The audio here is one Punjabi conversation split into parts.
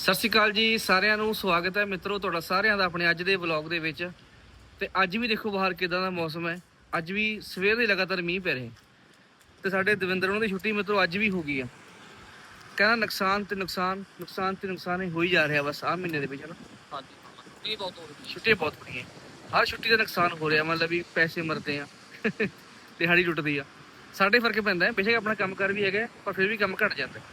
ਸਤਿ ਸ਼੍ਰੀ ਅਕਾਲ ਜੀ ਸਾਰਿਆਂ ਨੂੰ ਸਵਾਗਤ ਹੈ ਮਿੱਤਰੋ ਤੁਹਾਡਾ ਸਾਰਿਆਂ ਦਾ ਆਪਣੇ ਅੱਜ ਦੇ ਵਲੌਗ ਦੇ ਵਿੱਚ। ਤੇ ਅੱਜ ਵੀ ਦੇਖੋ ਬਾਹਰ ਕਿਦਾਂ ਦਾ ਮੌਸਮ ਹੈ। ਅੱਜ ਵੀ ਸਵੇਰ ਦੇ ਲਗਾਤਾਰ ਮੀਂਹ ਪੈ ਰਹੇ। ਤੇ ਸਾਡੇ ਦਵਿੰਦਰ ਉਹਨਾਂ ਦੀ ਛੁੱਟੀ ਮਿੱਤਰੋ ਅੱਜ ਵੀ ਹੋ ਗਈ ਆ। ਕਹਿੰਦਾ ਨੁਕਸਾਨ ਤੇ ਨੁਕਸਾਨ ਨੁਕਸਾਨ ਤੇ ਨੁਕਸਾਨ ਹੀ ਹੋਈ ਜਾ ਰਿਹਾ ਬਸ ਆਹ ਮਹੀਨੇ ਦੇ ਵਿੱਚ ਹਨਾ। ਹਾਂਜੀ ਮੀਂਹ ਬਹੁਤ ਹੋ ਰਹੀ ਛੁੱਟੀਆਂ ਬਹੁਤ ਹੋ ਰਹੀਆਂ ਹਰ ਛੁੱਟੀ ਦਾ ਨੁਕਸਾਨ ਹੋ ਰਿਹਾ ਮਤਲਬ ਵੀ ਪੈਸੇ ਮਰਦੇ ਆ। ਦਿਹਾੜੀ ਟੁੱਟਦੀ ਆ। ਸਾਡੇ ਫ਼ਰਕ ਪੈਂਦਾ ਹੈ ਬੇਸ਼ੱਕ ਆਪਣਾ ਕੰਮ ਕਰ ਵੀ ਹੈਗਾ ਪਰ ਫਿਰ ਵੀ ਕੰਮ ਘਟ ਜਾਂਦਾ ਹੈ।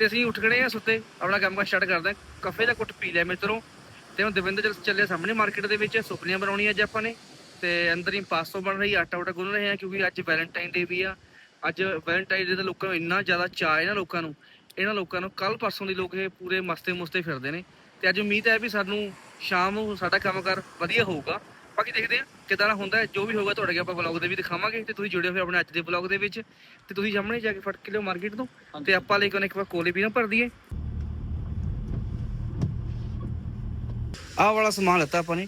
ਤੇ ਅਸੀਂ ਉੱਠ ਗਏ ਆ ਸੁੱਤੇ, ਆਪਣਾ ਕੰਮ ਕਰ ਸਟਾਰਟ ਕਰਦੇ ਆ। ਕਾਫੇ ਦਾ ਕੁੱਟ ਪੀ ਲਿਆ ਮਿੱਤਰੋਂ। ਤੇ ਹੁਣ ਦਵਿੰਦਰ ਚੱਲ ਚੱਲੇ ਸਾਹਮਣੇ ਮਾਰਕੀਟ ਦੇ ਵਿੱਚ, ਸੁਪਨੀਆਂ ਬਣਾਉਣੀਆਂ ਅੱਜ ਆਪਾਂ ਨੇ। ਤੇ ਅੰਦਰ ਹੀ ਪਾਸਤਾ ਬਣ ਰਹੀ, ਆਟਾ ਉਟਾ ਗੁੰਨ ਰਹੇ ਆ, ਕਿਉਂਕਿ ਅੱਜ ਵੈਲੈਂਟਾਈਨ ਡੇ ਵੀ ਆ। ਅੱਜ ਵੈਲੈਂਟਾਈਨ ਡੇ ਦਾ ਲੋਕਾਂ ਨੂੰ ਇੰਨਾ ਜ਼ਿਆਦਾ ਚਾਅ ਇਹਨਾਂ ਲੋਕਾਂ ਨੂੰ। ਇਹਨਾਂ ਲੋਕਾਂ ਨੂੰ ਕੱਲ ਪਰਸੋਂ ਦੀ ਲੋਕ ਇਹ ਪੂਰੇ ਮਸਤੇ ਮੁਸਤੇ ਫਿਰਦੇ ਨੇ। ਤੇ ਅੱਜ ਉਮੀਦ ਹੈ ਵੀ ਸਾਨੂੰ ਸ਼ਾਮ ਨੂੰ ਸਾਡਾ ਕੰਮ ਕਰ ਵਧੀਆ ਹੋਊਗਾ। ਬਾਕੀ ਦੇਖਦੇ ਆ ਕਿਦਾਂ ਦਾ ਹੁੰਦਾ। ਜੋ ਵੀ ਹੋਊਗਾ ਤੁਹਾਡੇ ਅੱਗੇ ਆਪਾਂ ਵਲੌਗ ਦੇ ਵੀ ਦਿਖਾਵਾਂਗੇ ਤੇ ਤੁਸੀਂ ਜੁੜਿਓ ਫਿਰ ਆਪਣੇ ਅੱਜ ਦੇ ਵਲੌਗ ਦੇ ਵਿੱਚ। ਤੇ ਤੁਸੀਂ ਸਾਹਮਣੇ ਜਾ ਕੇ ਫੜ ਕੇ ਲਿਓ ਮਾਰਕੀਟ ਤੋਂ ਤੇ ਆਪਾਂ ਲਈ ਕੋਨੇ ਇੱਕ ਵਾਰ ਕੋਲੇ ਵੀ ਨਾ ਭਰ ਦਈਏ। ਆਹ ਵਾਲਾ ਸਮਾਨ ਲੱਤਾ ਆਪਾਂ ਨੇ।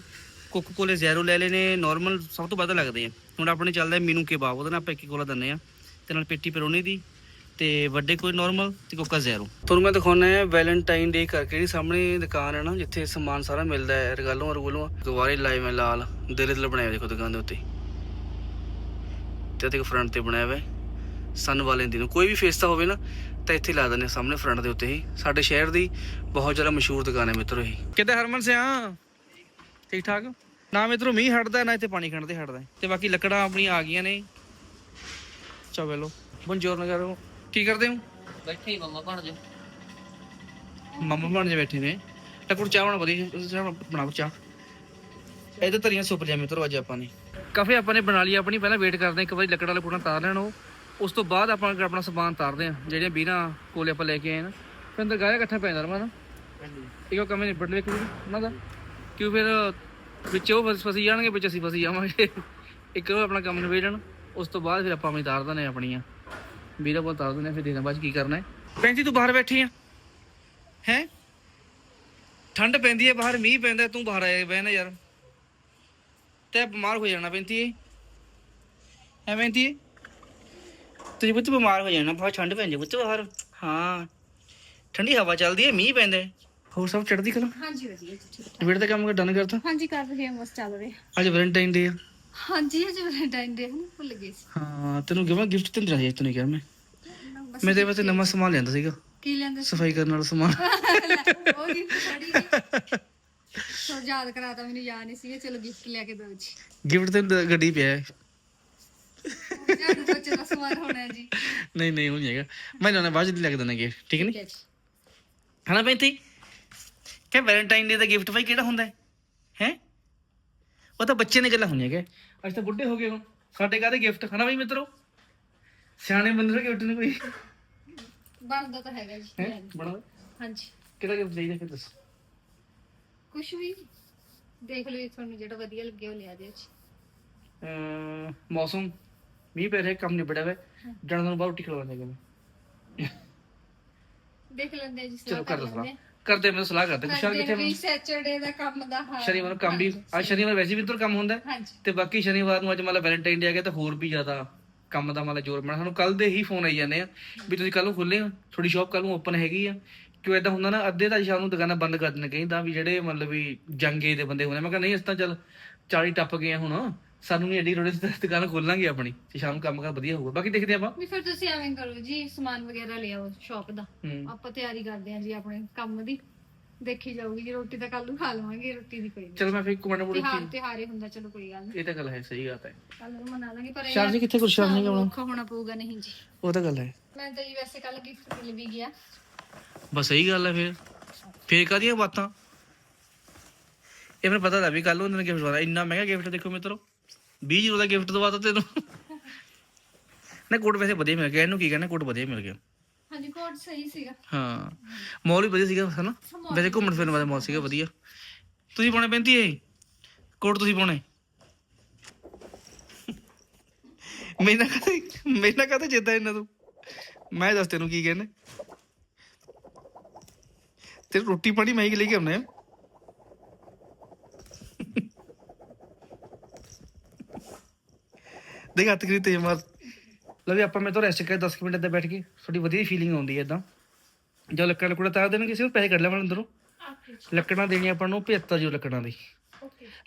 ਕੋਕੋ ਕੋਲੇ ਜ਼ੈਰੋ ਲੈ ਲਏ ਨੇ ਨਾਰਮਲ ਸਭ ਤੋਂ ਵੱਧ ਲੱਗਦੇ ਆ। ਹੁਣ ਆਪਣੇ ਚੱਲਦਾ ਮੀਨੂ ਕੇਬਾਬ ਉਹਦੇ ਨਾਲ ਆਪਾਂ ਇੱਕ ਕੋਲਾ ਦਿੰਨੇ ਆ ਤੇ ਨਾਲ ਪੇਟੀ ਪਰੋਨੇ ਦੀ। ਤੇ ਵੱਡੇ ਕੋਈ ਨਾਰਮਲ ਤੇ ਕੋਕਾ ਜ਼ੈਰੋ। ਤੁਹਾਨੂੰ ਮੈਂ ਦਿਖਾਉਣਾ ਹੈ ਵੈਲੈਂਟਾਈਨ ਡੇ ਕਰਕੇ ਜਿਹੜੀ ਸਾਹਮਣੇ ਦੁਕਾਨ ਹੈ ਨਾ ਜਿੱਥੇ ਸਮਾਨ ਸਾਰਾ ਮਿਲਦਾ ਹੈ ਰਗਾਲੋਂ ਰਗੂਲੋਂ। ਦੁਬਾਰੇ ਲਾਏ ਮੈਂ ਲਾਲ ਦਿਲ ਦਿਲ ਬਣਾਇਆ ਦੇਖੋ ਦੁਕਾਨ ਦੇ ਉੱਤੇ। ਤੇ ਤੇ ਫਰੰਟ ਤੇ ਬਣਾਇਆ ਹੋਇਆ ਹੈ ਸਨ ਵਾਲੈਂਟੀ ਨੂੰ ਕੋਈ ਵੀ ਫੇਸਤਾ ਹੋਵੇ ਨਾ ਤਾਂ ਇੱਥੇ ਲਾ ਦਿੰਦੇ ਸਾਹਮਣੇ ਫਰੰਟ ਦੇ ਉੱਤੇ ਹੀ। ਸਾਡੇ ਸ਼ਹਿਰ ਦੀ ਬਹੁਤ ਜ਼ਿਆਦਾ ਮਸ਼ਹੂਰ ਦੁਕਾਨ ਹੈ ਮਿੱਤਰੋ ਇਹ। ਕਿੱਦਾਂ ਹਰਮਨ ਸਿਆ? ਠੀਕ ਠਾਕ? ਨਾ ਮਿੱਤਰੋ ਮੀਂਹ ਹਟਦਾ ਨਾ ਇੱਥੇ ਪਾਣੀ ਤੇ ਹਟਦਾ ਤੇ ਬਾਕੀ ਲੱਕੜਾਂ ਆਪਣੀਆਂ ਆ ਗਈਆਂ ਨੇ। ਚਲੋ ਬੁੰਜੋਰ ਨਾ ਕਰੋ ਕੀ ਕਰਦੇ ਹੋ? ਬੈਠੇ ਹੀ ਮੰਮਾ ਬਣ ਜਾ ਮੰਮਾ ਬਣ ਜੇ ਬੈਠੇ ਨੇ। ਟੱਕਰ ਚਾਹ ਬਣਾ ਵਧੀਆ ਚਾਹ ਬਣਾਓ ਚਾਹ। ਇਹਦੇ ਤਰੀਆਂ ਸੁੱਪ ਲਿਆ ਮਿੱਤਰੋ ਅੱਜ ਆਪਾਂ ਨੇ। ਕਾਫੇ ਆਪਾਂ ਨੇ ਬਣਾ ਲਈ ਆਪਣੀ ਪਹਿਲਾਂ ਵੇਟ ਕਰਦੇ ਹਾਂ ਇੱਕ ਵਾਰੀ ਲੱਕੜ ਵਾਲੇ ਪੁਣਾ ਤਾਰ ਲੈਣ ਉਹ। ਉਸ ਤੋਂ ਬਾਅਦ ਆਪਾਂ ਆਪਣਾ ਸਮਾਨ ਤਾਰਦੇ ਹਾਂ ਜਿਹੜੀਆਂ ਵੀਰਾਂ ਕੋਲੇ ਆਪਾਂ ਲੈ ਕੇ ਆਏ ਨਾ। ਫਿਰ ਅੰਦਰ ਗਾਇਆ ਇਕੱਠਾ ਪੈਂਦਾ ਰਮਾ ਨਾ ਇੱਕੋ ਕੰਮ ਨਿਬੜ ਲਵੇ ਕੋਈ ਉਹਨਾਂ ਦਾ। ਕਿਉਂ ਫਿਰ ਵਿੱਚ ਉਹ ਫਸ ਜਾਣਗੇ ਵਿੱਚ ਅਸੀਂ ਫਸੀ ਜਾਵਾਂਗੇ। ਇੱਕ ਉਹ ਆਪਣਾ ਕੰਮ ਨਿਬੇੜਨ ਉਸ ਤੋਂ ਬਾਅਦ ਫਿਰ ਆਪਾਂ ਆਪਣੀ ਤਾਰ ਹਾਂ ਆਪਣੀਆਂ। ਵੀਰਾਂ ਕੋਲ ਤਾਰ ਦਿੰਦੇ ਫਿਰ ਹਾਂ ਬਾਅਦ 'ਚ ਕੀ ਕਰਨਾ ਹੈ। ਪੈਂਤੀ ਤੂੰ ਬਾਹਰ ਬੈਠੀ ਆ। ਹੈ? ਠੰਡ ਪੈਂਦੀ ਹੈ ਬਾਹਰ ਮੀਂਹ ਪੈਂਦਾ ਤੂੰ ਬਾਹਰ ਆਇਆ ਬਹਿ ਨਾ ਯਾਰ। ਤੇ ਬਿਮਾਰ ਹੋ ਜਾਣਾ ਪੈਂਤੀ ਹੈ ਐ ਪੈਂਤੀ ਹੈ ਤੁਸੀਂ ਬੁੱਤ ਬਿਮਾਰ ਹੋ ਜਾਣਾ ਬਹੁਤ ਠੰਡ ਪੈਂਦੀ ਬੁੱਤ ਬਾਹਰ। ਹਾਂ। ਠੰਡੀ ਹਵਾ ਚੱਲਦੀ ਹੈ ਮੀਂਹ ਪੈਂਦਾ ਹੈ। ਹੋਰ ਸਭ ਚੜਦੀ ਕਲਾ? ਹਾਂਜੀ ਵਧੀਆ ਜੀ ਠੀਕ ਡਿਬੇਟ ਦਾ ਕੰਮ ਡਨ ਕਰਤਾ ਹਾਂਜੀ ਕਰ ਰਹੇ ਹਾਂ ਬਸ ਚੱਲ ਰਿਹਾ। ਅੱਜ ਵੈਲੈਂਟਾਈਨ ਡੇ ਆ। ਹਾਂਜੀ ਅੱਜ ਵੈਲੈਂਟਾਈਨ ਡੇ ਨੂੰ ਭੁੱਲ ਗਏ ਸੀ। ਹਾਂ ਤੈਨੂੰ ਕਿਹਾ ਗਿਫਟ ਤੇ ਨਹੀਂ ਤੈਨੂੰ ਕਿਹਾ ਮੈਂ? ਬਸ ਮੈਂ ਤੇਰੇ ਵਾਸਤੇ ਨਵਾਂ ਸਮਾਨ ਲਿਆਂਦਾ ਸੀਗਾ। ਕੀ ਲੈਂਦੇ ਸੀ? ਸਫ਼ਾਈ ਕਰਨ ਵਾਲਾ ਸਮਾਨ। ਉਹ ਗਿਫਟ ਫੜੀ ਸੋ। ਯਾਦ ਕਰਾਤਾ ਮੈਨੂੰ ਯਾਦ ਨਹੀਂ ਸੀ ਚਲੋ ਗਿਫਟ ਲੈ ਕੇ ਦਿਓ ਜੀ। ਗਿਫਟ ਤੇ ਦ- ਗੱਡੀ ਪਿਆ ਹੈ। ਜਦ ਬੱਚੇ ਦਾ ਸਮਾਨ ਹੋਣਾ ਜੀ। ਨਹੀਂ ਨਹੀਂ ਉਹ ਨਹੀਂ ਹੈਗਾ। ਮੈਂ ਲੈਣਾ ਬਾਅਦ ਚ ਲੈ ਕੇ ਦੇਣਾ ਗਿਫਟ ਠੀਕ ਨਹੀਂ ਹਨਾ ਪੈਂਤੀ? ਕਿ ਵੈਲੈਂਟਾਈਨ ਡੇ ਦਾ ਗਿਫਟ ਭਾਈ ਕਿਹੜਾ ਹੁੰਦਾ ਹੈ? ਹੈ? ਉਹ ਤਾਂ ਬੱਚੇ ਨੇ ਗੱਲਾਂ ਹੁੰਦੀਆਂ ਕਿ ਅੱਜ ਤਾਂ ਬੁੱਢੇ ਹੋ ਗਏ ਹੁਣ ਸਾਡੇ ਕਾਹਦੇ ਗਿਫਟ ਹਨਾ ਬਈ ਮਿੱਤਰੋ? ਸਿਆਣੇ ਬੰਦੇ ਦਾ ਗਿਫਟ ਨਹੀਂ ਕੋਈ। ਬਣਦਾ ਤਾਂ ਹੈਗਾ ਜੀ ਹੈ? ਬਣਾ ਹਾਂਜੀ। ਕਿਹੜਾ ਗਿਫਟ ਚਾਹੀਦਾ ਫਿਰ ਦੱਸ? ਕੁਝ ਵੀ। ਦੇਖ ਲਓ ਜੀ, ਤੁਹਾਨੂੰ ਜਿਹੜਾ ਵਧੀਆ ਲੱਗੇ ਉਹ ਲਿਆ ਦਿਓ ਜੀ। ਅਮ, ਮੌਸਮ। ਮੀਂਹ ਪੈ ਰਿਹਾ ਕੰਮ ਨਿਬੜਿਆ ਵੇ। ਜਣ ਨੂੰ ਬਾਹਰ ਰੋਟੀ ਖਿਲਾਉਣ ਲੱਗਾ ਮੈਂ ਦੇਖ ਲੈਂਦੇ ਆ ਜੀ ਚਲੋ ਸਲਾਹ ਕਰ ਕਰ ਲਓ ਸਲਾਹ। ਲੈਂਦੇ ਕਰਦੇ ਮੈਂ ਸਲਾਹ ਕਰਦੇ ਕੁਸ਼ਾਲ ਕਿੱਥੇ ਵੀ ਸੈਚਰਡੇ ਦਾ ਕੰਮ ਦਾ ਹਾਂ। ਸ਼ਨੀਵਾਰ ਨੂੰ ਕੰਮ ਵੀ ਅੱਜ ਸ਼ਨੀਵਾਰ ਵੈਸੇ ਵੀ ਇੱਧਰ ਕੰਮ ਹੁੰਦਾ ਹੈ। ਹਾਂਜੀ। ਤੇ ਬਾਕੀ ਸ਼ਨੀਵਾਰ ਨੂੰ ਅੱਜ ਮਤਲਬ ਵੈਲੈਂਟਾਈਨ ਡੇ ਆ ਗਿਆ ਤਾਂ ਹੋਰ ਵੀ ਜ਼ਿਆਦਾ ਕੰਮ ਦਾ ਮਤਲਬ ਜ਼ੋਰ ਪੈਣਾ ਸਾਨੂੰ ਕੱਲ ਦੇ ਹੀ ਫੋਨ ਆਈ ਜਾਂਦੇ ਆ ਵੀ ਤੁਸੀਂ ਕੱਲ ਨੂੰ ਖੁੱਲੇ ਹੋ ਤੁਹਾਡੀ ਸ਼ਾਪ ਕੱਲ ਨੂੰ ਓਪਨ ਹੈਗੀ ਆ। ਕਿਉਂ ਇਦਾਂ ਹੁੰਦਾ ਨਾ ਅੱਧੇ ਤਾਂ ਸ਼ਾਮ ਨੂੰ ਦੁਕਾਨਾਂ ਬੰਦ ਕਰ ਦੇਣ ਕਹਿੰਦਾ ਵੀ ਜਿਹੜੇ ਮਤਲਬ ਵੀ ਜੰਗੇ ਦੇ ਬੰਦੇ ਹੁੰਦੇ ਮੈਂ ਕਹਿੰਦਾ ਨਹੀਂ ਇਸ ਤਾਂ ਚੱਲ 40 ਟੱਪ ਗਏ ਆ ਹੁਣ। ਸਾਨੂੰ ਨਹੀਂ ਐਡੀ ਰੋੜੇ ਦੁਕਾਨ ਖੋਲਾਂਗੇ ਆਪਣੀ ਤੇ ਸ਼ਾਮ ਕੰਮ ਕਰ ਵਧੀਆ ਹੋਊਗਾ। ਬਾਕੀ ਦੇਖਦੇ ਆਪਾਂ। ਵੀ ਫਿਰ ਤੁਸੀਂ ਐਵੇਂ ਕਰੋ ਜੀ ਸਮਾਨ ਵਗੈਰਾ ਲਿਆਓ ਸ਼ਾਪ ਦਾ। ਹੂੰ। ਆਪਾਂ ਤਿਆਰੀ ਕਰਦੇ ਆਂ ਜੀ ਆਪਣੇ ਕੰਮ ਦੀ। ਦੇਖੀ ਜਾਊਗੀ ਜੀ ਰੋਟੀ ਤਾਂ ਕੱਲ ਨੂੰ ਖਾ ਲਵਾਂਗੇ ਰੋਟੀ ਦੀ ਕੋਈ ਨਹੀਂ। ਚਲ ਮੈਂ ਫਿਰ ਇੱਕ ਮਿੰਟ ਮੁੜ ਤਿਹਾਰ ਤਿਹਾਰੇ ਹੁੰਦਾ ਚਲੋ ਕੋਈ ਗੱਲ ਨਹੀਂ ਇਹ ਤਾਂ ਗੱਲ ਹੈ ਸਹੀ ਗੱਲ ਹੈ। ਕੱਲ ਨੂੰ ਮਨਾ ਲਾਂਗੇ ਪਰ ਇਹ ਸ਼ਾਮ ਜੀ ਕਿੱਥੇ ਗੁਰਸ਼ਾਮ ਸਿੰਘ ਸਾਨੂੰ ਆਉਣਾ ਔਖਾ ਹੋਣਾ ਪਊਗਾ ਨਹੀਂ ਜੀ। ਉਹ ਤਾਂ ਗੱਲ ਹੈ। ਮੈਂ ਤਾਂ ਜੀ ਵੈਸੇ ਕੱਲ ਗਿਫਟ ਮਿਲ ਵੀ ਗਿਆ। ਬਸ ਸਹੀ ਗੱਲ ਹੈ ਫਿਰ। ਫੇਰ ਕਾਦੀਆਂ ਬਾਤਾਂ? ਇਹ ਮੈਨੂੰ ਪਤਾ ਤਾਂ ਵੀ ਕੱਲ ਉਹਨਾਂ ਨੇ ਗਿਫਟ ਇੰਨਾ ਮਹਿੰਗਾ ਗਿਫਟ ਦੇਖੋ ਮਿੱਤਰੋ। 20 ਯੂਰੋ ਦਾ ਗਿਫਟ ਦਵਾਤਾ ਤੈਨੂੰ। ਨਾ ਕੋਟ ਵੈਸੇ ਵਧੀਆ ਮਿਲ ਗਿਆ। ਇਹਨੂੰ ਕੀ ਕਹਿੰਦੇ? ਕੋਟ ਵਧੀਆ ਮਿਲ ਗਿਆ। ਹਾਂਜੀ ਕੋਡ ਸਹੀ ਸੀਗਾ। ਹਾਂ। ਮੌਲ ਵੀ ਵਧੀਆ ਸੀਗਾ ਹਨਾ? ਵੈਸੇ ਘੁੰਮਣ ਫਿਰਨ ਵਾਲਾ ਮੌਲ ਸੀਗਾ ਵਧੀਆ। ਤੁਸੀਂ ਪਾਉਣੇ ਪੈਂਦੀ ਇਹ? ਕੋਟ ਤੁਸੀਂ ਪਾਉਣੇ? ਮੈਨਾਂ ਕਹਤੇ ਮੈਨਾਂ ਕਹਤੇ ਜਿੱਦਾਂ ਇਹਨਾਂ ਤੂੰ। ਮੈਂ ਦੱਸ ਤੈਨੂੰ ਕੀ ਕਹਿੰਦੇ। ਤੇ ਰੋਟੀ ਪਾਣੀ ਮੈਂ ਹੀ ਲੈ ਕੇ ਆਉਣਾ। ਦੇਖ ਹੱਥ ਕਰੀ ਤੇ ਮਾਰ ਲੈ ਵੀ ਆਪਾਂ ਮੈਂ ਤਾਂ ਰੈਸਟ ਕਰ 10 ਮਿੰਟ ਇੱਦਾਂ ਬੈਠ ਕੇ ਥੋੜੀ ਵਧੀਆ ਫੀਲਿੰਗ ਆਉਂਦੀ ਹੈ ਇਦਾਂ ਜਦੋਂ ਲੱਕੜ ਲਕੜਾ ਤਾਰ ਦੇਣਗੇ ਕਿਸੇ ਨੂੰ ਪੈਸੇ ਕੱਢ ਲੈਣ ਅੰਦਰੋਂ। ਲੱਕੜਾਂ ਦੇਣੀਆਂ ਆਪਾਂ ਨੂੰ 75 ਯੂਰੋ ਲੱਕੜਾਂ ਦੀ।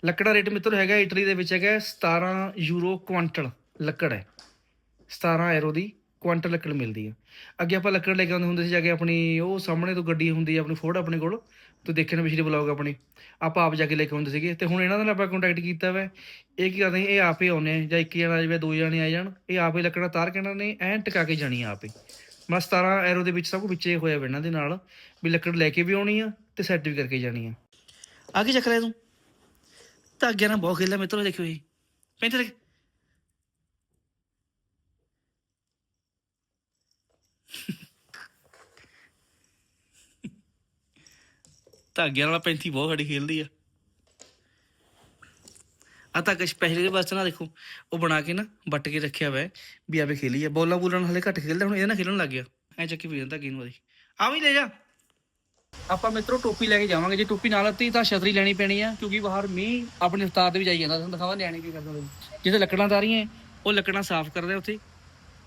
ਲੱਕੜਾਂ ਰੇਟ ਮਿੱਤਰ ਹੈਗਾ ਇਟਲੀ ਦੇ ਵਿੱਚ ਹੈਗਾ 17 ਯੂਰੋ ਕੁਆਂਟਲ ਲੱਕੜ ਹੈ। 17 ਯੂਰੋ ਦੀ ਕੁਆਂਟਲ ਲੱਕੜ ਮਿਲਦੀ ਆ। ਅੱਗੇ ਆਪਾਂ ਲੱਕੜ ਲੈ ਕੇ ਆਉਂਦੇ ਹੁੰਦੇ ਸੀ, ਜਾ ਕੇ ਆਪਣੀ ਉਹ ਸਾਹਮਣੇ ਤੋਂ ਗੱਡੀ ਹੁੰਦੀ ਆ, ਆਪਣੀ ਫੋਰਡ ਆਪਣੇ ਕੋਲ, ਤੂੰ ਦੇਖੇ ਨਾ ਪਿਛਲੇ ਬਲੌਗ ਆਪਣੀ। ਆਪਾਂ ਆਪ ਜਾ ਕੇ ਲੈ ਕੇ ਆਉਂਦੇ ਸੀਗੇ, ਤੇ ਹੁਣ ਇਹਨਾਂ ਨਾਲ ਆਪਾਂ ਕੰਟੈਕਟ ਕੀਤਾ ਵਾ। ਇਹ ਕੀ ਕਰਦੇ, ਇਹ ਆਪੇ ਆਉਨੇ ਆ, ਜਾਂ ਇੱਕ ਜਣਾ ਆ ਜਾਵੇ, ਦੋ ਜਣੇ ਆ ਜਾਣ, ਇਹ ਆਪੇ ਲੱਕੜਾਂ ਤਾਰ ਕੇ ਇਹਨਾਂ ਨੇ ਐਨ ਟਿਕਾ ਕੇ ਜਾਣੀ ਆ ਆਪੇ ਮੈਂ 17 ਐਰੋ ਦੇ ਵਿੱਚ ਸਭ ਕੁਝ ਵਿੱਚੇ ਹੋਇਆ ਵਾ ਇਹਨਾਂ ਦੇ ਨਾਲ, ਵੀ ਲੱਕੜ ਲੈ ਕੇ ਵੀ ਆਉਣੀ ਆ, ਤੇ ਸੈੱਟ ਵੀ ਕਰਕੇ ਜਾਣੀ ਆ। ਆ ਕੀ ਚੱਕ ਲਿਆ ਤੂੰ ਤਾਂ ਅੱਗੇ ਨਾਲ ਬਹੁਤ ਖੇਲਿਆ ਮਿੱਤਰੋ, ਦੇਖਿਓ ਇਹ। ਪੈਂਤੇ ਦੇਖ ਧਾਗਿਆਂ ਨਾਲ ਪੈਂਤੀ ਬਹੁਤ ਸਾਡੀ ਖੇਲਦੀ ਆ। ਆ ਤਾਂ ਕੁਛ ਪਹਿਲੇ ਦੇ ਨਾ ਦੇਖੋ, ਉਹ ਬਣਾ ਕੇ ਨਾ ਵੱਟ ਕੇ ਰੱਖਿਆ ਹੋਇਆ ਵੀ ਆਵੇ ਖੇਲੀ ਆ। ਬੋਲਾਂ ਬੋਲਾਂ ਹਲੇ ਘੱਟ ਖੇਲਦਾ, ਹੁਣ ਇਹਦੇ ਨਾਲ ਖੇਲਣ ਲੱਗ ਗਿਆ। ਐ ਚੱਕੀ ਵੀ ਜਾਂਦਾ ਨੂੰ ਉਹਦੀ। ਆ ਵੀ ਲੈ ਜਾ। ਆਪਾਂ ਮਿੱਤਰੋ ਟੋਪੀ ਲੈ ਕੇ ਜਾਵਾਂਗੇ। ਜੇ ਟੋਪੀ ਨਾਲ ਲੱਤੀ ਤਾਂ ਛਤਰੀ ਲੈਣੀ ਪੈਣੀ ਆ, ਕਿਉਂਕਿ ਬਾਹਰ ਮੀਂਹ ਆਪਣੇ ਉਸਤਾਦ ਦੇ ਵੀ ਜਾਈ ਜਾਂਦਾ। ਤੁਹਾਨੂੰ ਦਿਖਾਵਾਂ ਨਿਆਣੇ ਕੀ ਕਰਦੇ ਜਿੱਥੇ ਲੱਕੜਾਂ ਤਾਰੀਆਂ, ਉਹ ਲੱਕੜਾਂ ਸਾਫ਼ ਕਰਦੇ ਆ ਉੱਥੇ।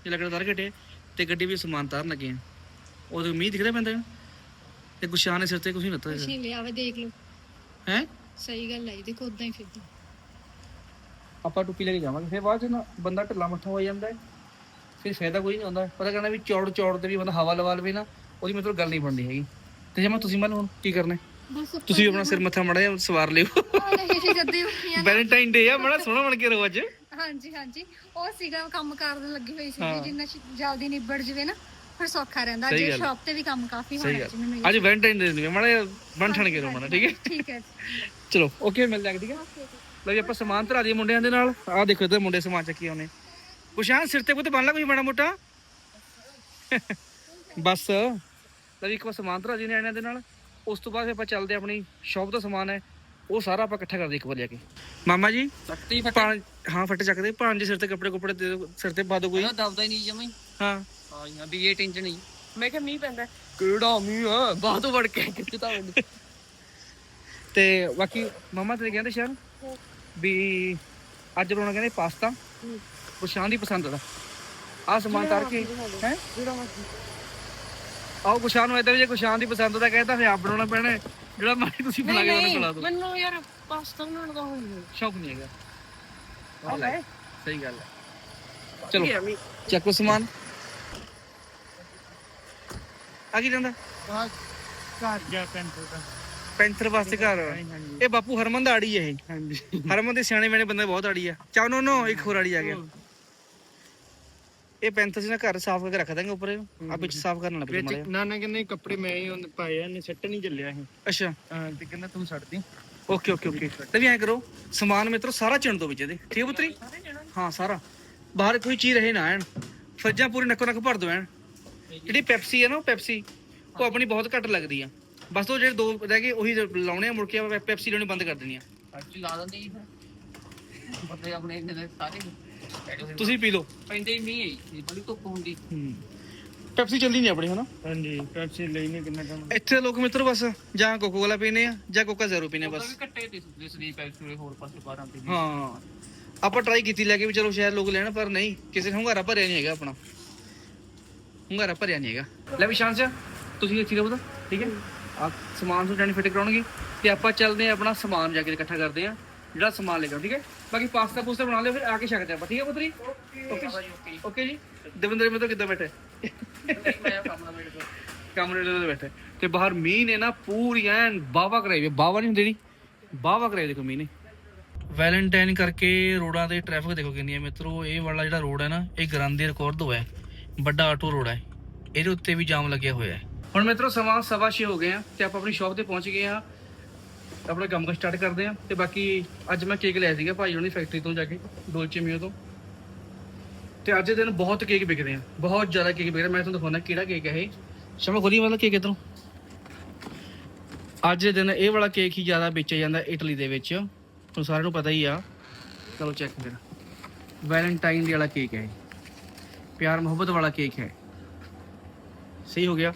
ਜੇ ਲੱਕੜਾਂ ਤਾਰ ਘਟੇ, ਤੇ ਗੱਡੀ ਵੀ ਸਮਾਨ ਤਾਰਨ ਲੱਗੇ ਆ। ਉਹ ਮੀਂਹ ਦਿਖਦਾ ਪੈਂਦਾ ਤੇ ਗੁਸ਼ਾਨ ਨੇ ਸਿਰ ਤੇ ਕੁਝ ਨਹੀਂ ਲੱਤਾ ਕੁਛ ਨਹੀਂ ਲਿਆ ਵੇ ਦੇਖ ਲਓ। ਹੈ? ਸਹੀ ਗੱਲ ਹੈ ਜੀ ਦੇਖੋ ਉਦਾਂ ਹੀ ਫਿਰਦਾ। ਆਪਾਂ ਟੋਪੀ ਲੈ ਕੇ ਜਾਵਾਂਗੇ ਫਿਰ ਬਾਅਦ ਚ ਨਾ ਬੰਦਾ ਢਿੱਲਾ ਮੱਠਾ ਹੋ ਜਾਂਦਾ ਹੈ। ਫਿਰ ਫਾਇਦਾ ਕੋਈ ਨਹੀਂ ਹੁੰਦਾ ਪਤਾ ਕਹਿੰਦਾ ਵੀ ਚੌੜ ਚੌੜ ਤੇ ਵੀ ਬੰਦਾ ਹਵਾ ਲਵਾ ਲਵੇ ਨਾ ਉਹਦੀ ਮਤਲਬ ਗੱਲ ਨਹੀਂ ਬਣਦੀ ਹੈਗੀ। ਤੇ ਜੇ ਮੈਂ ਤੁਸੀਂ ਮੰਨ ਹੁਣ ਕੀ ਕਰਨਾ ਹੈ? ਬਸ ਤੁਸੀਂ ਆਪਣਾ ਸਿਰ ਮੱਥਾ ਮੜਾ ਜਿਹਾ ਸਵਾਰ ਲਿਓ। ਆ ਨਹੀਂ ਜੱਦੇ ਹੋਈਆਂ ਵੈਲੈਂਟਾਈਨ ਡੇ ਆ ਬੜਾ ਸੋਹਣਾ ਬਣ ਕੇ ਰਹੋ ਅੱਜ। ਹਾਂਜੀ ਹਾਂਜੀ। ਉਹ ਸੀਗਾ ਕੰਮ ਕਰਨ ਲੱਗੀ ਹੋਈ ਸੀ ਜਿੰਨਾ ਛ- ਜਲਦੀ ਨਿਬੜ ਜਵੇ ਨਾ ਫਿਰ ਸੌਖਾ ਰਹਿੰਦਾ। ਸਹੀ ਜੇ ਗੱਲ। ਸ਼ਾਪ ਤੇ ਵੀ ਕੰਮ ਕਾਫੀ ਸਹੀ ਹੋਣਾ ਗੱਲ। ਜੀ ਮੈਨੂੰ ਅੱਜ ਵੈਲੈਂਟਾਈਨ ਦੇ ਮੜਾ ਜਿਹਾ ਬਣ ਠਣ ਕੇ ਮੜਾ ਠੀਕ ਹੈ? ਠੀਕ ਹੈ ਚਲੋ ਓਕੇ ਮਿਲ ਜਾਗੇ ਠੀਕ ਹੈ ਲਓ ਜੀ ਆਪਾਂ ਸਮਾਨ ਧਰਾ ਦਈਏ ਮੁੰਡਿਆਂ ਦੇ ਨਾਲ। ਆਹ ਦੇਖੋ ਇਧਰ ਮੁੰਡੇ ਸਮਾਨ ਚੱਕੀ ਆਉਨੇ ਕੁਸ਼ਾਨ ਸਿਰ ਤੇ ਪੁੱਤ ਬੰਨ ਲਾ ਕੋਈ ਮਾੜਾ ਮੋਟਾ। ਬਸ। ਲਓ ਜੀ ਇੱਕ ਵਾਰ ਸਮਾਨ ਧਰਾ ਜੀ ਨਿਆਣਿਆਂ ਦੇ ਨਾਲ। ਉਸ ਤੋਂ ਬਾਅਦ ਫਿਰ ਆਪਾਂ ਚੱਲਦੇ ਹਾਂ ਆਪਣੀ ਸ਼ਾਪ ਦਾ ਸਮਾਨ ਹੈ। ਉਹ ਸਾਰਾ ਆਪਾਂ ਇਕੱਠਾ ਕਰਦੇ ਇੱਕ ਵਾਰ ਜਾ ਕੇ। ਮਾਮਾ ਜੀ ਸਖਤੀ ਪਾਣ ਹਾਂ ਫੱਟੇ ਚੱਕਦੇ। ਭਾਂਜ ਸਿਰ ਤੇ ਕੱਪੜੇ ਕੁਪੜੇ ਦੇ ਦਿਓ ਸਿਰ ਤੇ ਪਾ ਦਿਓ ਕੋਈ। ਫਟਾ ਦਬਦਾ ਹੀ ਨਹੀਂ ਜਮਈ ਹਾਂ। ਯਾਰ ਵੀ ਇਹ ਟੈਨਸ਼ਨ ਨਹੀਂ। ਮੈਂ ਕਿਹਾ ਮੀਂਹ ਪੈਂਦਾ ਕਿਹੜਾ ਮੀਂਹ ਆ? ਬਾਹਰ ਤੋਂ ਵੜ ਕੇ ਕਿੱਥੇ ਮੈਨੂੰ ਤੇ ਬਾਕੀ ਮਾਮਾ ਤੇਰੇ ਕਹਿੰਦੇ ਸ਼ਾਨ ਵੀ ਅੱਜ ਬਣਾਉਣਾ ਕਹਿੰਦੇ ਪਾਸਤਾ। ਕੁਸ਼ਾਨ ਦੀ ਪਸੰਦ ਦਾ। ਆ ਸਮਾਨ ਤਰ ਕੇ ਹੈ? ਆਓ ਕੁਸ਼ਾਨ ਨੂੰ ਇਦਾਂ ਜੇ ਕੁਸ਼ਾਨ ਦੀ ਪਸੰਦ ਦਾ ਕਹਿੰਦਾ ਫਿਰ ਆਪ ਬਣਾਉਣਾ ਪੈਣਾ। ਜਿਹੜਾ ਮਰਜ਼ੀ ਤੁਸੀਂ ਬਣਾ ਕੇ ਉਹਨੂੰ ਖਿਲਾ ਦਿਓ। ਮੈਨੂੰ ਯਾਰ ਪਾਸਤਾ ਬਣਾਉਣ ਦਾ ਹੋਈ ਸ਼ੌਕ ਨਹੀਂ ਹੈਗਾ। ਸਹੀ ਗੱਲ ਹੈ। ਚਲੋ ਚੱਕੋ ਸਮਾਨ। ਆ ਕੀ ਜਾਂਦਾ? ਘਰ। ਜਾ ਪੈਂਟਰ ਦਾ। ਪੈਂਥਰ ਵਾਸਤੇ ਘਰ। ਇਹ ਬਾਪੂ ਹਰਮਨ ਦਾ ਆੜੀ ਹੈ ਇਹ। ਹਾਂਜੀ। ਹਰਮਨ ਦੇ ਸਿਆਣੇ ਬਣੇ ਬੰਦੇ ਬਹੁਤ ਆੜੀ ਆ। ਚਾਹ ਨੋ ਨੋ ਇੱਕ ਹੋਰ ਆੜੀ ਆ ਗਿਆ। ਇਹ ਪੈਂਥਰ ਸੀ ਨਾ ਘਰ ਸਾਫ਼ ਕਰਕੇ ਰੱਖ ਦਾਂਗੇ ਉੱਪਰ। ਆ ਵਿੱਚ ਸਾਫ਼ ਕਰਨ ਲੱਗ ਪਿਆ ਮਾੜਾ। ਨਾਨਾ ਕਹਿੰਦੇ ਕੱਪੜੇ ਮੈਂ ਹੀ ਉਹਨੇ ਪਾਏ ਆ ਨੇ ਸੱਟ ਨਹੀਂ ਚੱਲਿਆ ਇਹ। ਅੱਛਾ। ਹਾਂ ਤੇ ਕਹਿੰਦਾ ਤੂੰ ਛੱਡ ਦੀ। Okay okay okay. ਤੇ ਵੀ ਐਂ ਕਰੋ ਸਮਾਨ ਮਿੱਤਰੋ ਸਾਰਾ ਚਿਣ ਦੋ ਵਿੱਚ ਇਹਦੇ। ਠੀਕ ਹੈ ਪੁੱਤਰੀ? ਹਾਂ ਸਾਰਾ। ਬਾਹਰ ਕੋਈ ਚੀਜ਼ ਰਹੇ ਨਾ ਐਨ। ਫਰਿੱਜਾਂ ਪੂਰੀ ਨੱਕੋ ਨੱਕ ਭਰ ਦੋ ਐਨ। ਜਿਹੜੀ ਪੈਪਸੀ ਹੈ ਨਾ ਉਹ ਪੈਪਸੀ ਉਹ ਆਪਣੀ ਬਹੁਤ ਘੱਟ ਲੱਗਦੀ ਆ। ਬਸ ਉਹ ਜਿਹੜੇ ਦੋ ਰਹਿ ਗਏ ਉਹੀ ਲਾਉਣੇ ਆ ਮੁੜ ਕੇ ਆਪਾਂ ਪੈਪਸੀ ਲਾਉਣੀ ਬੰਦ ਕਰ ਦੇਣੀ ਆ ਅੱਜ ਲਾ ਦਿੰਦੇ ਜੀ ਫਿਰ। ਬੰਦੇ ਆਪਣੇ ਇੰਨੇ ਦੇ ਸਾਰੇ। ਤੁਸੀਂ ਪੀ ਲਓ। ਪੈਂਦੇ ਹੀ ਮੀਂਹ ਹੈ ਜੀ ਬੜੀ ਧੁੱਪ ਹੁੰਦੀ। ਪੈਪਸੀ ਚੱਲਦੀ ਨਹੀਂ ਆਪਣੀ ਹਨਾ? ਹਾਂਜੀ ਪੈਪਸੀ ਲਈ ਨਹੀਂ ਕਿੰਨਾ ਕੰਮ। ਇੱਥੇ ਲੋਕ ਮਿੱਤਰੋ ਬਸ ਜਾਂ ਕੋਕੋ ਕੋਲਾ ਪੀਨੇ ਆ ਜਾਂ ਕੋਕਾ ਜ਼ੀਰੋ ਪੀਨੇ ਬਸ। ਵੀ ਤੇ ਇਸ ਦੀ ਪੈਪਸੀ ਹੋਰ ਪਾਸੇ 12 ਤੇ ਹਾਂ। ਆਪਾਂ ਟਰਾਈ ਕੀਤੀ ਲੈ ਕੇ ਵੀ ਚਲੋ ਸ਼ਾਇਦ ਲੋਕ ਲੈਣ ਪਰ ਨਹੀਂ ਕਿਸੇ ਨੇ ਹੁੰਗਾਰਾ ਭਰਿਆ ਨਹੀਂ ਹੈਗਾ ਆਪਣਾ। ਹੁੰਗਾਰਾ ਭਰਿਆ ਨਹੀਂ ਹੈਗਾ। ਲੈ ਵੀ ਸ਼ਾਂਸ ਤੁਸੀਂ ਇੱਥੇ ਰਹੋ ਤਾਂ ਠੀਕ ਹੈ? ਆ ਸਮਾਨ ਤੋਂ ਜਾਨੀ ਫਿੱਟ ਕਰਾਉਣਗੇ ਤੇ ਆਪਾਂ ਚੱਲਦੇ ਆ ਆਪਣਾ ਸਮਾਨ ਜਾ ਕੇ ਇਕੱਠਾ ਕਰਦੇ ਆ ਜਿਹੜਾ ਸਮਾਨ ਲੈ ਕੇ ਆਉਣਾ, ਠੀਕ ਹੈ? ਬਾਕੀ ਪਾਸਤਾ ਪੂਸਤਾ ਬਣਾ ਲਿਓ ਫਿਰ ਆ ਕੇ ਛਕਦੇ ਆਪਾਂ ਠੀਕ ਹੈ ਪੁੱਤਰੀ? ਓਕੇ ਓਕੇ ਜੀ? ਦਵਿੰਦਰ ਮਿੱਤਰ ਕਿੱਦਾਂ ਬੈਠੇ ਮੇਰੇ ਕਮਰੇ ਦੇ ਬੈਠੇ। ਤੇ ਬਾਹਰ ਮੀਂਹ ਨੇ ਨਾ ਪੂਰੀ ਐਨ ਬਾਵਾ ਕਰਾਈ ਵੀ ਬਾਵਾ ਨਹੀਂ ਹੁੰਦੀ ਬਾਵਾ ਕਰਾਈ ਦੇਖੋ ਮੀਂਹ ਨੇ। ਵੈਲੈਂਟਾਈਨ ਕਰਕੇ ਰੋਡਾਂ ਤੇ ਟ੍ਰੈਫਿਕ ਦੇਖੋ ਕਿੰਨੀ ਹੈ ਮਿੱਤਰੋ ਇਹ ਵਾਲਾ ਜਿਹੜਾ ਰੋਡ ਹੈ ਨਾ ਇਹ ਗ੍ਰਾਂਦੀ ਰਿਕਾਰਡ ਹੋਇਆ ਹੈ। ਵੱਡਾ ਆਟੋ ਰੋਡ ਹੈ। ਇਹਦੇ ਉੱਤੇ ਵੀ ਜਾਮ ਲੱਗਿਆ ਹੋਇਆ ਹੈ। ਹੁਣ ਮਿੱਤਰੋ, ਸਮਾਂ ਸਵਾ ਛੇ ਹੋ ਗਏ ਆ ਤੇ ਆਪਾਂ ਆਪਣੀ ਸ਼ਾਪ ਤੇ ਪਹੁੰਚ ਗਏ ਆ। ਆਪਣਾ ਕੰਮ ਕਰ ਸਟਾਰਟ ਕਰਦੇ ਆ ਤੇ ਬਾਕੀ ਅੱਜ ਮੈਂ ਕੇਕ ਲਿਆ ਸੀਗਾ ਭਾਈ ਉਹਨਾਂ ਦੀ ਫੈਕਟਰੀ ਤੋਂ ਜਾ ਕੇ, ਡੋਲਚੇ ਮੀਓ ਤੋਂ। ਤੇ ਅੱਜ ਦੇ ਦਿਨ ਬਹੁਤ ਕੇਕ ਵਿਕਦੇ ਆ। ਬਹੁਤ ਜ਼ਿਆਦਾ ਕੇਕ ਵਿਕ ਰਿਹਾ ਮੈਂ ਤੁਹਾਨੂੰ ਦਿਖਾਉਣਾ ਕਿਹੜਾ ਕੇਕ ਹੈ ਇਹ। ਸ਼ਮਾ ਖੋਲੀ ਵਾਲਾ ਕੇਕ ਇਧਰੋਂ। ਅੱਜ ਦੇ ਦਿਨ ਇਹ ਵਾਲਾ ਕੇਕ ਹੀ ਜ਼ਿਆਦਾ ਵੇਚਿਆ ਜਾਂਦਾ ਇਟਲੀ ਦੇ ਵਿੱਚ। ਤੁਹਾਨੂੰ ਸਾਰਿਆਂ ਨੂੰ ਪਤਾ ਹੀ ਆ। ਚਲੋ ਚੈੱਕ ਕਰ। ਵੈਲੈਂਟਾਈਨ ਦੇ ਵਾਲਾ ਕੇਕ ਹੈ ਪਿਆਰ ਮੁਹੱਬਤ ਵਾਲਾ ਕੇਕ ਹੈ। ਸਹੀ ਹੋ ਗਿਆ।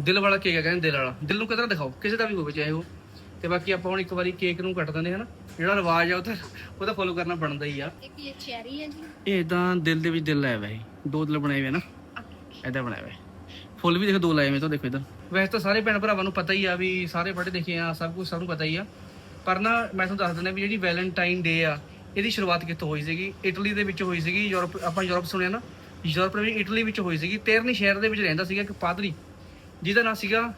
ਦਿਲ ਵਾਲਾ ਕੇਕ ਹੈ ਕਹਿੰਦੇ ਦਿਲ ਵਾਲਾ। ਦਿਲ ਨੂੰ ਕਿਦਾਂ ਦਿਖਾਓ? ਕਿਸੇ ਦਾ ਵੀ ਹੋਵੇ ਚਾਹੇ ਉਹ। ਤੇ ਬਾਕੀ ਆਪਾਂ ਹੁਣ ਇੱਕ ਵਾਰੀ ਕੇਕ ਨੂੰ ਕੱਟ ਦਿੰਦੇ ਹਨਾ ਜਿਹੜਾ ਰਿਵਾਜ ਆ ਉਹ ਤਾਂ ਫੋਲੋ ਕਰਨਾ ਬਣਦਾ ਹੀ ਆ। ਇੱਕ ਇਹ ਚੈਰੀ ਹੈ ਜੀ? ਇਹ ਇਦਾਂ ਦਿਲ ਦੇ ਵਿੱਚ ਦਿਲ ਹੋਇਆ ਹੈ ਦੋ ਦਿਲ ਬਣਾਏ ਹੋਏ ਆ ਨਾ। ਇਦਾਂ ਬਣਾਇਆ ਹੋਇਆ। ਫੁੱਲ ਵੀ ਦੇਖੋ ਦੋ ਲਾਏ ਹੋਏ ਤੋਂ ਦੇਖੋ ਇਧਰ। ਵੈਸੇ ਤਾਂ ਸਾਰੇ ਭੈਣ ਭਰਾਵਾਂ ਨੂੰ ਪਤਾ ਹੀ ਆ ਵੀ ਸਾਰੇ ਪੜ੍ਹੇ ਲਿਖੇ ਆ ਸਭ ਕੁਝ ਸਭ ਨੂੰ ਪਤਾ ਹੀ ਆ। ਪਰ ਨਾ ਮੈਂ ਤੁਹਾਨੂੰ ਦੱਸ ਦਿੰਦਾ ਵੀ ਜਿਹੜੀ ਵੈਲੈਂਟਾਈਨ ਡੇ ਆ ਇਹਦੀ ਸ਼ੁਰੂਆਤ ਕਿੱਥੋਂ ਹੋਈ ਸੀਗੀ? ਇਟਲੀ ਦੇ ਵਿੱਚ ਹੋਈ ਸੀਗੀ ਯੂਰਪ ਆਪਾਂ ਯੂਰਪ ਸੁਣਿਆ ਨਾ। ਯੂਰਪ ਵਿੱਚ ਇਟਲੀ ਵਿੱਚ ਹੋਈ ਸੀਗੀ 13ਵੀਂ ਸ਼ਹਿਰ ਦੇ ਵਿੱਚ ਰਹਿੰਦਾ ਸੀਗਾ ਇੱਕ ਪਾਦਰੀ, ਜਿਹਦਾ ਨਾਮ ਸੀਗਾ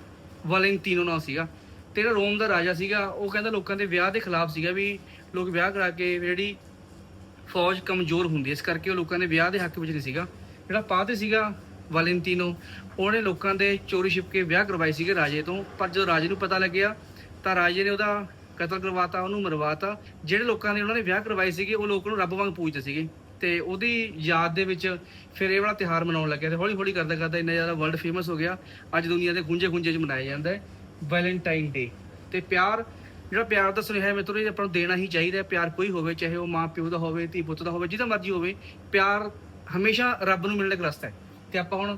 ਵੈਲੈਂਟੀਨੋ ਨਾਮ ਸੀਗਾ। ਤੇ ਜਿਹੜਾ ਰੋਮ ਦਾ ਰਾਜਾ ਸੀਗਾ, ਉਹ ਕਹਿੰਦਾ ਲੋਕਾਂ ਦੇ ਵਿਆਹ ਦੇ ਖਿਲਾਫ ਸੀਗਾ ਵੀ ਲੋਕ ਵਿਆਹ ਕਰਾ ਕੇ ਜਿਹੜੀ ਫੌਜ ਕਮਜ਼ੋਰ ਹੁੰਦੀ ਇਸ ਕਰਕੇ ਉਹ ਲੋਕਾਂ ਦੇ ਵਿਆਹ ਦੇ ਹੱਕ ਵਿੱਚ ਨਹੀਂ ਸੀਗਾ। ਜਿਹੜਾ ਪਾਦਰੀ ਸੀਗਾ, ਵੈਲੈਂਟੀਨੋ, ਉਹਨੇ ਲੋਕਾਂ ਦੇ ਚੋਰੀ ਛਿਪ ਕੇ ਵਿਆਹ ਕਰਵਾਏ ਸੀਗੇ ਰਾਜੇ ਤੋਂ, ਪਰ ਜਦੋਂ ਰਾਜੇ ਨੂੰ ਪਤਾ ਲੱਗਿਆ, ਤਾਂ ਰਾਜੇ ਨੇ ਉਹਦਾ ਕਤਲ ਕਰਵਾਤਾ, ਉਹਨੂੰ ਮਰਵਾਤਾ। ਜਿਹੜੇ ਲੋਕਾਂ ਨੇ ਉਹਨਾਂ ਨੇ ਵਿਆਹ ਕਰਵਾਏ ਸੀਗੇ, ਉਹ ਲੋਕ ਨੂੰ ਰੱਬ ਵਾਂਗ ਪੂਜਦੇ ਸੀਗੇ। ਤੇ ਉਹਦੀ ਯਾਦ ਦੇ ਵਿੱਚ ਫਿਰ ਇਹ ਵਾਲਾ ਤਿਉਹਾਰ ਮਨਾਉਣ ਲੱਗਿਆ ਤੇ ਹੌਲੀ ਹੌਲੀ ਕਰਦਾ ਕਰਦਾ ਇੰਨਾ ਜ਼ਿਆਦਾ ਵਰਲਡ ਫੇਮਸ ਹੋ ਗਿਆ। ਅੱਜ ਦੁਨੀਆ ਦੇ ਗੁੰਜੇ ਗੁੰਜੇ 'ਚ ਮਨਾਇਆ ਜਾਂਦਾ ਹੈ ਵੈਲੈਂਟਾਈਨ ਡੇ ਤੇ ਪਿਆਰ, ਜਿਹੜਾ ਪਿਆਰ ਦਾ ਸੁਨੇਹਾ ਹੈ ਮਿੱਤਰੋ ਇਹ ਆਪਾਂ ਨੂੰ ਦੇਣਾ ਹੀ ਚਾਹੀਦਾ ਪਿਆਰ ਕੋਈ ਹੋਵੇ, ਚਾਹੇ ਉਹ ਮਾਂ, ਪਿਓ ਦਾ ਹੋਵੇ, ਧੀ, ਪੁੱਤ ਦਾ ਹੋਵੇ, ਜਿਹਦਾ ਮਰਜ਼ੀ ਹੋਵੇ, ਪਿਆਰ ਹਮੇਸ਼ਾ ਰੱਬ ਨੂੰ ਮਿਲਣ ਦਾ ਇੱਕ ਰਸਤਾ ਹੈ। ਤੇ ਆਪਾਂ ਹੁਣ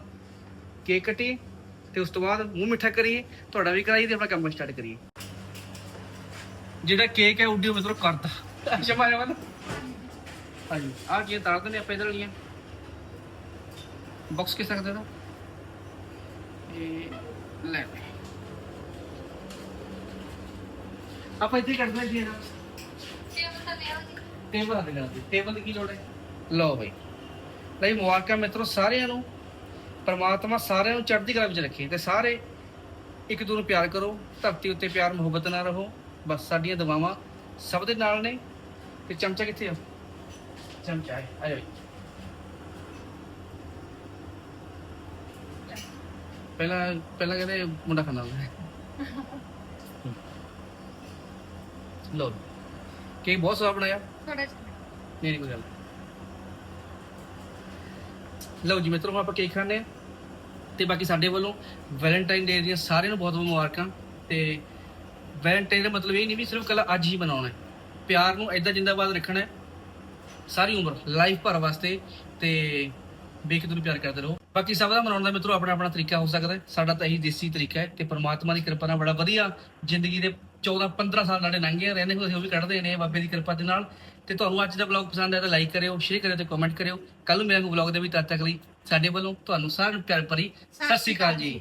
ਕੇਕ ਕੱਟੀਏ ਤੇ ਉਸ ਤੋਂ ਬਾਅਦ ਮੂੰਹ ਮਿੱਠਾ ਕਰੀਏ, ਤੁਹਾਡਾ ਵੀ ਕਰਾਈਏ ਤੇ ਆਪਣਾ ਕੰਮ ਸਟਾਰਟ ਕਰੀਏ। ਜਿਹੜਾ ਕੇਕ ਹੈ, ਉੱਡੀ ਮਿੱਤਰੋ ਕਰਦਾ ਸ਼ਮਾ ਜਮਨ ਹਾਂਜੀ। ਆ? ਕੀ ਤਾਰ ਦਿੰਦੇ ਆਪਾਂ ਇਧਰ ਵਾਲੀਆਂ ਬਾਕਸ ਕਿਸ ਤਰ੍ਹਾਂ ਦਾ ਇਹ ਲੈ। ਲੈ ਆਪਾਂ ਇੱਥੇ ਜੀ। ਇਹਦਾ ਟੇਬਲ ਕਰਦੇ ਟੇਬਲ ਦੀ ਕੀ ਲੋੜ ਹੈ? ਲਓ ਬਈ। ਲਈ ਮੁਬਾਰਕਾਂ ਮਿੱਤਰੋ ਸਾਰਿਆਂ ਨੂੰ। ਪਰਮਾਤਮਾ ਸਾਰਿਆਂ ਨੂੰ ਚੜ੍ਹਦੀ ਕਲਾ ਵਿੱਚ ਰੱਖੇ ਤੇ ਸਾਰੇ ਇੱਕ ਦੂਜੇ ਨੂੰ ਪਿਆਰ ਕਰੋ ਧਰਤੀ ਉੱਤੇ ਪਿਆਰ ਮੁਹੱਬਤ ਨਾਲ ਰਹੋ। ਬਸ ਸਾਡੀਆਂ ਦੁਆਵਾਂ ਸਭ ਦੇ ਨਾਲ ਨੇ। ਤੇ ਚਮਚਾ ਕਿੱਥੇ ਆ? ਚਮਚਾ ਹੈ ਆ ਜਾ ਬਈ ਪਹਿਲਾਂ ਪਹਿਲਾਂ ਕਹਿੰਦੇ ਮੁੰਡਾ ਖਾਂਦਾ ਹੁੰਦਾ ਲੋ ਕੇਕ ਬਹੁਤ ਸਵਾਦ ਬਣਾਇਆ ਥੋੜਾ ਨਹੀਂ ਨਹੀਂ ਕੋਈ ਗੱਲ ਲਓ ਜੀ ਮਿੱਤਰੋ ਆਪਾਂ ਕੇਕ ਖਾਣੇ ਆ ਤੇ ਬਾਕੀ ਸਾਡੇ ਵੱਲੋਂ ਵੈਲੈਂਟਾਈਨ ਡੇ ਦੀਆਂ ਸਾਰਿਆਂ ਨੂੰ ਬਹੁਤ ਬਹੁਤ ਮੁਬਾਰਕਾਂ ਤੇ ਵੈਲੈਂਟਾਈਨ ਦਾ ਮਤਲਬ ਇਹ ਨਹੀਂ ਵੀ ਸਿਰਫ ਕੱਲਾ ਅੱਜ ਹੀ ਮਨਾਉਣਾ ਹੈ ਪਿਆਰ ਨੂੰ ਐਦਾਂ ਜਿੰਦਾਬਾਦ ਰੱਖਣਾ ਹੈ ਸਾਰੀ ਉਮਰ ਲਾਈਫ ਭਰ ਵਾਸਤੇ ਤੇ ਬੇਕਦੂਰ ਨੂੰ ਪਿਆਰ ਕਰਦੇ ਰਹੋ। ਬਾਕੀ ਸਭ ਦਾ ਮਨਾਉਣ ਦਾ ਮਿੱਤਰੋ ਆਪਣਾ ਆਪਣਾ ਤਰੀਕਾ ਹੋ ਸਕਦਾ ਸਾਡਾ ਤਾਂ ਇਹੀ ਦੇਸੀ ਤਰੀਕਾ ਹੈ ਤੇ ਪਰਮਾਤਮਾ ਦੀ ਕਿਰਪਾ ਨਾਲ ਬੜਾ ਵਧੀਆ ਜ਼ਿੰਦਗੀ ਦੇ 14 15 ਸਾਲ ਸਾਡੇ ਲੰਘੇ ਆ, ਰਹਿੰਦੇ ਹੋਏ ਉਹ ਵੀ ਕੱਢਦੇ ਨੇ ਬਾਬੇ ਦੀ ਕਿਰਪਾ ਦੇ ਨਾਲ। ਤੇ ਤੁਹਾਨੂੰ ਅੱਜ ਦਾ ਵਲੌਗ ਪਸੰਦ ਆਇਆ ਤਾਂ ਲਾਈਕ ਕਰਿਓ ਸ਼ੇਅਰ ਕਰਿਓ ਤੇ ਕਮੈਂਟ ਕਰਿਓ। ਕੱਲ ਨੂੰ ਮਿਲਾਂਗੇ ਵਲੌਗ ਦੇ ਵੀ ਤਦ ਤੱਕ ਲਈ ਸਾਡੇ ਵੱਲੋਂ ਤੁਹਾਨੂੰ ਸਾਰਿਆਂ ਨੂੰ ਪਿਆਰ ਭਰੀ ਸਤਿ ਸ਼੍ਰੀ ਅਕਾਲ ਜੀ।